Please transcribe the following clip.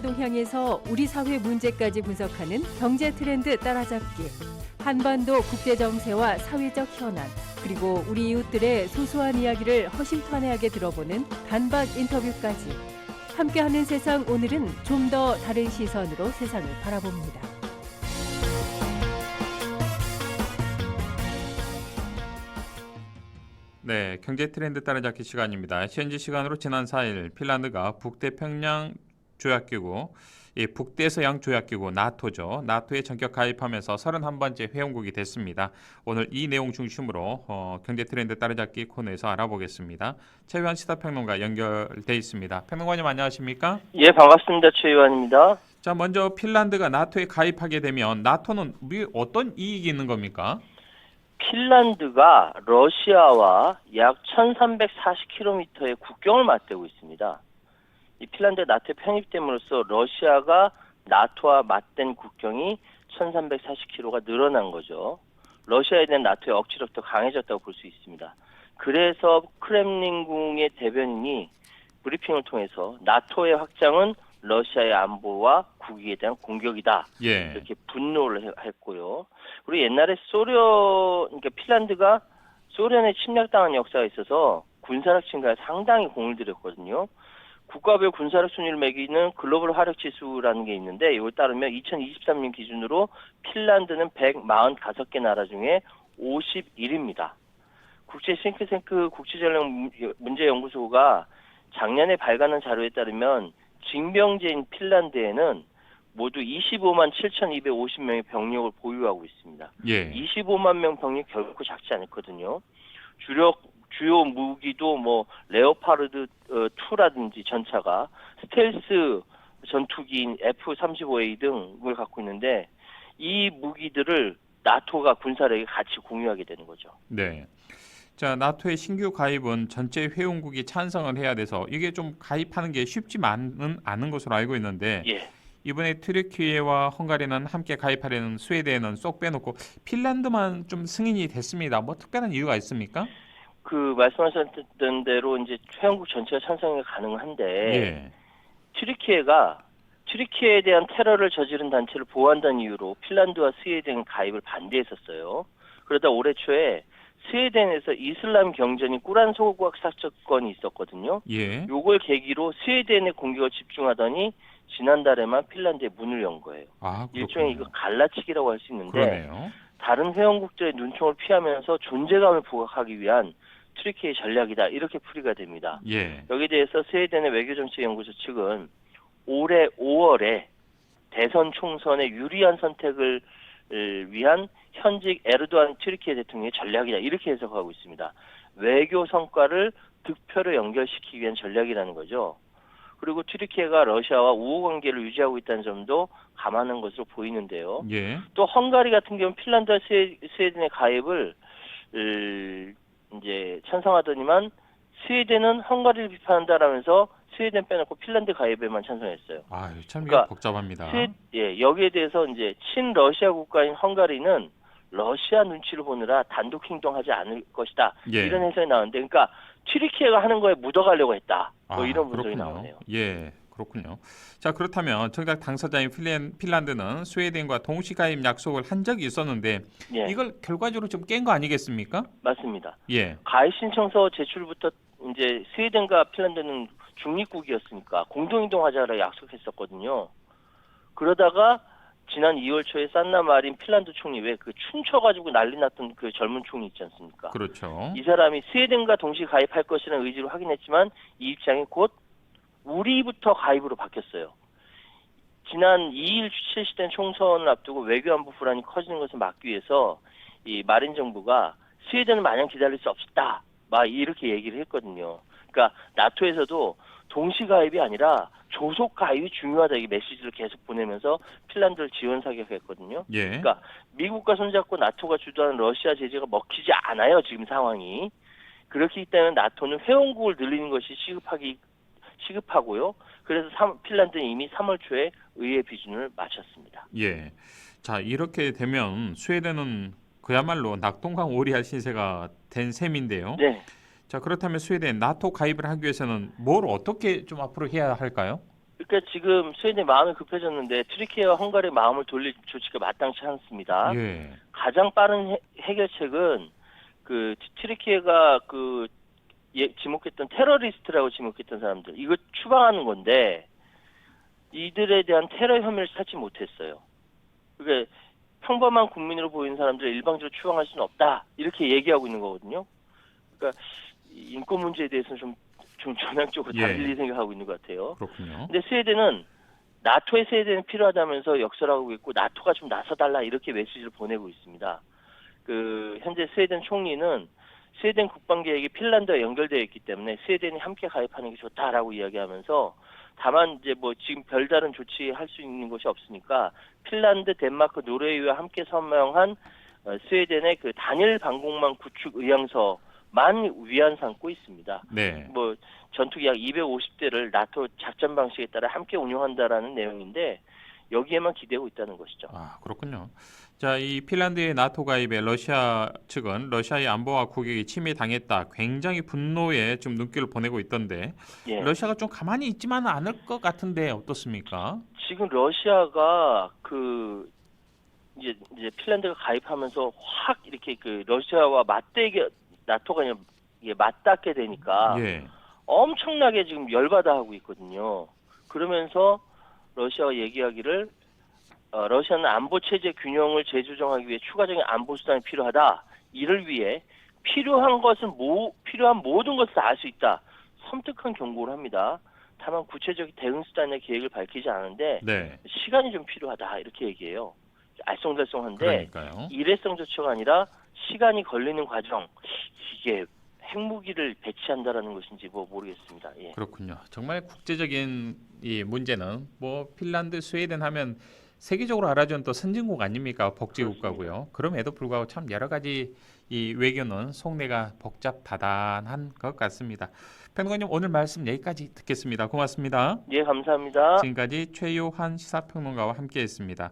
경제 동향에서 우리 사회 문제까지 분석하는 경제 트렌드 따라잡기. 한반도 국제 정세와 사회적 현안, 그리고 우리 이웃들의 소소한 이야기를 허심탄회하게 들어보는 단박 인터뷰까지. 함께하는 세상 오늘은 좀 더 다른 시선으로 세상을 바라봅니다. 네, 경제 트렌드 따라잡기 시간입니다. 현지 시간으로 지난 4일 핀란드가 북대평양 조약기구, 이 북대서양 조약기구 나토죠. 나토에 전격 가입하면서 31번째 회원국이 됐습니다. 오늘 이 내용 중심으로 어, 경제 트렌드 따라잡기 코너에서 알아보겠습니다. 최유한 시사평론가 연결돼 있습니다. 평론가님 안녕하십니까? 예, 반갑습니다. 최 의원입니다. 자, 먼저 핀란드가 나토에 가입하게 되면 나토는 어떤 이익이 있는 겁니까? 핀란드가 러시아와 약 1340km의 국경을 맞대고 있습니다. 이 핀란드 나토에 편입됨으로써 러시아가 나토와 맞댄 국경이 1340km가 늘어난 거죠. 러시아에 대한 나토의 억지력도 더 강해졌다고 볼 수 있습니다. 그래서 크렘린궁의 대변인이 브리핑을 통해서 나토의 확장은 러시아의 안보와 국익에 대한 공격이다. 예. 이렇게 분노를 해- 했고요. 그리고 옛날에 소련, 그러니까 핀란드가 소련에 침략당한 역사가 있어서 군사력 증가에 상당히 공을 들였거든요. 국가별 군사력 순위를 매기는 글로벌 화력 지수라는 게 있는데 이걸 따르면 2023년 기준으로 핀란드는 145개 나라 중에 51입니다. 국제 싱크탱크 국제전력 문제연구소가 작년에 발간한 자료에 따르면 징병제인 핀란드에는 모두 25만 7,250명의 병력을 보유하고 있습니다. 예. 25만 명 병력 결코 작지 않거든요. 주력 주요 무기도 뭐 레오파르드 어, 2라든지 전차가 스텔스 전투기인 F-35A 등을 갖고 있는데 이 무기들을 나토가 군사력에 같이 공유하게 되는 거죠. 네. 자, 나토의 신규 가입은 전체 회원국이 찬성을 해야 돼서 이게 좀 가입하는 게 쉽지만은 않은 것으로 알고 있는데 예. 이번에 트리키예와 헝가리는 함께 가입하려는 스웨덴은 쏙 빼놓고 핀란드만 좀 승인이 됐습니다. 뭐 특별한 이유가 있습니까? 그 말씀하셨던 대로 이제 회원국 전체가 찬성이 가능한데 예. 튀르키예가 튀르키예에 대한 테러를 저지른 단체를 보호한다는 이유로 핀란드와 스웨덴 가입을 반대했었어요. 그러다 올해 초에 스웨덴에서 이슬람 경전이 꾸란 소각 사건이 있었거든요. 예. 요걸 계기로 스웨덴의 공격을 집중하더니 지난달에만 핀란드에 문을 연 거예요. 아, 일종의 이거. 갈라치기라고 할 수 있는데 그러네요. 다른 회원국들의 눈총을 피하면서 존재감을 부각하기 위한 튀르키예 전략이다 이렇게 풀이가 됩니다. 예. 여기에 대해서 스웨덴의 외교정치연구소 측은 올해 5월에 대선 총선에 유리한 선택을 을 위한 현직 에르도안 튀르키예 대통령의 전략이다 이렇게 해석하고 있습니다. 외교 성과를 득표로 연결시키기 위한 전략이라는 거죠. 그리고 튀르키예가 러시아와 우호 관계를 유지하고 있다는 점도 감안한 것으로 보이는데요. 예. 또 헝가리 같은 경우는 핀란드와 스웨, 스웨덴의 가입을 을, 이제 찬성하더니만 스웨덴은 헝가리를 비판한다라면서 스웨덴 빼놓고 핀란드 가입에만 찬성했어요. 아, 참 이게 그러니까 복잡합니다. 스웨, 예, 여기에 대해서 이제 친러시아 국가인 헝가리는 러시아 눈치를 보느라 단독 행동하지 않을 것이다. 예. 이런 해석이 나오는데, 그러니까 튀르키예가 하는 거에 묻어가려고 했다. 뭐 아, 이런 분석이 그렇군요. 나오네요. 예, 그렇군요. 자, 그렇다면 정작 당사자인 핀란, 핀란드는 스웨덴과 동시 가입 약속을 한 적이 있었는데 예, 이걸 결과적으로 좀 깬 거 아니겠습니까? 맞습니다. 예. 가입 신청서 제출부터 이제 스웨덴과 핀란드는 중립국이었으니까 공동행동하자라 약속했었거든요. 그러다가 지난 2월 초에 산나 마린 핀란드 총리 왜 그 춤춰가지고 난리 났던 그 젊은 총리 있지 않습니까? 그렇죠. 이 사람이 스웨덴과 동시 가입할 것이라는 의지를 확인했지만 이 입장이 곧 우리부터 가입으로 바뀌었어요. 지난 2일 실시된 총선을 앞두고 외교안보 불안이 커지는 것을 막기 위해서 이 마린 정부가 스웨덴을 마냥 기다릴 수 없다. 막 이렇게 얘기를 했거든요. 그러니까 나토에서도 동시 가입이 아니라 조속 가입이 중요하다 이 메시지를 계속 보내면서 핀란드를 지원 사격했거든요. 예. 그러니까 미국과 손잡고 나토가 주도하는 러시아 제재가 먹히지 않아요 지금 상황이 그렇기 때문에 나토는 회원국을 늘리는 것이 시급하기 시급하고요. 그래서 삼- 핀란드는 이미 3월 초에 의회 비준을 마쳤습니다. 예. 자, 이렇게 되면 스웨덴은 그야말로 낙동강 오리알 신세가 된 셈인데요. 네, 자, 그렇다면 스웨덴 나토 가입을 하기 위해서는 뭘 어떻게 좀 앞으로 해야 할까요? 그러니까 지금 스웨덴 마음이 급해졌는데 트리키예와 헝가리의 마음을 돌릴 조치가 마땅치 않습니다. 예. 가장 빠른 해, 해결책은 그 트리키예가 그 예, 지목했던 테러리스트라고 지목했던 사람들 이거 추방하는 건데 이들에 대한 테러 혐의를 찾지 못했어요. 그러니까 평범한 국민으로 보이는 사람들을 일방적으로 추방할 수는 없다 이렇게 얘기하고 있는 거거든요. 그러니까 이 인권 문제에 대해서는 좀, 좀 전향적으로 예. 달리 생각하고 있는 것 같아요. 그렇군요. 근데 스웨덴은 나토의 스웨덴이 필요하다면서 역설하고 있고 나토가 좀 나서달라 이렇게 메시지를 보내고 있습니다. 그 현재 스웨덴 총리는 스웨덴 국방 계획이 핀란드와 연결되어 있기 때문에 스웨덴이 함께 가입하는 게 좋다라고 이야기하면서 다만 이제 뭐 지금 별다른 조치할 수 있는 것이 없으니까 핀란드, 덴마크, 노르웨이와 함께 서명한 어, 스웨덴의 그 단일 방공망 구축 의향서 만 위안 삼고 있습니다. 네. 뭐 전투기 약 250대를 나토 작전 방식에 따라 함께 운영한다라는 내용인데 여기에만 기대고 있다는 것이죠. 아, 그렇군요. 자, 이 핀란드의 나토 가입에 러시아 측은 러시아의 안보와 국익이 침해 당했다. 굉장히 분노에 좀 눈길을 보내고 있던데 예. 러시아가 좀 가만히 있지만은 않을 것 같은데 어떻습니까? 지금 러시아가 그 이제 이제 핀란드가 가입하면서 확 이렇게 그 러시아와 맞대게 나토가 그냥 이게 맞닿게 되니까 예. 엄청나게 지금 열받아 하고 있거든요. 그러면서 러시아가 얘기하기를 어, 러시아는 안보 체제 균형을 재조정하기 위해 추가적인 안보 수단이 필요하다. 이를 위해 필요한 것은 모, 필요한 모든 것을 다 알 수 있다. 섬뜩한 경고를 합니다. 다만 구체적인 대응 수단의 계획을 밝히지 않은데 네. 시간이 좀 필요하다 이렇게 얘기해요. 알쏭달쏭한데 그러니까요. 일회성 조처가 아니라 시간이 걸리는 과정 이게 핵무기를 배치한다라는 것인지 뭐 모르겠습니다. 예. 그렇군요. 정말 국제적인 이 문제는 뭐 핀란드, 스웨덴 하면 세계적으로 알아준 또 선진국 아닙니까? 복지 국가고요. 그럼에도 불구하고 참 여러 가지 이 외교는 속내가 복잡다단한 것 같습니다. 평론가님 오늘 말씀 여기까지 듣겠습니다. 고맙습니다. 예, 감사합니다. 지금까지 최요한 시사평론가와 함께했습니다.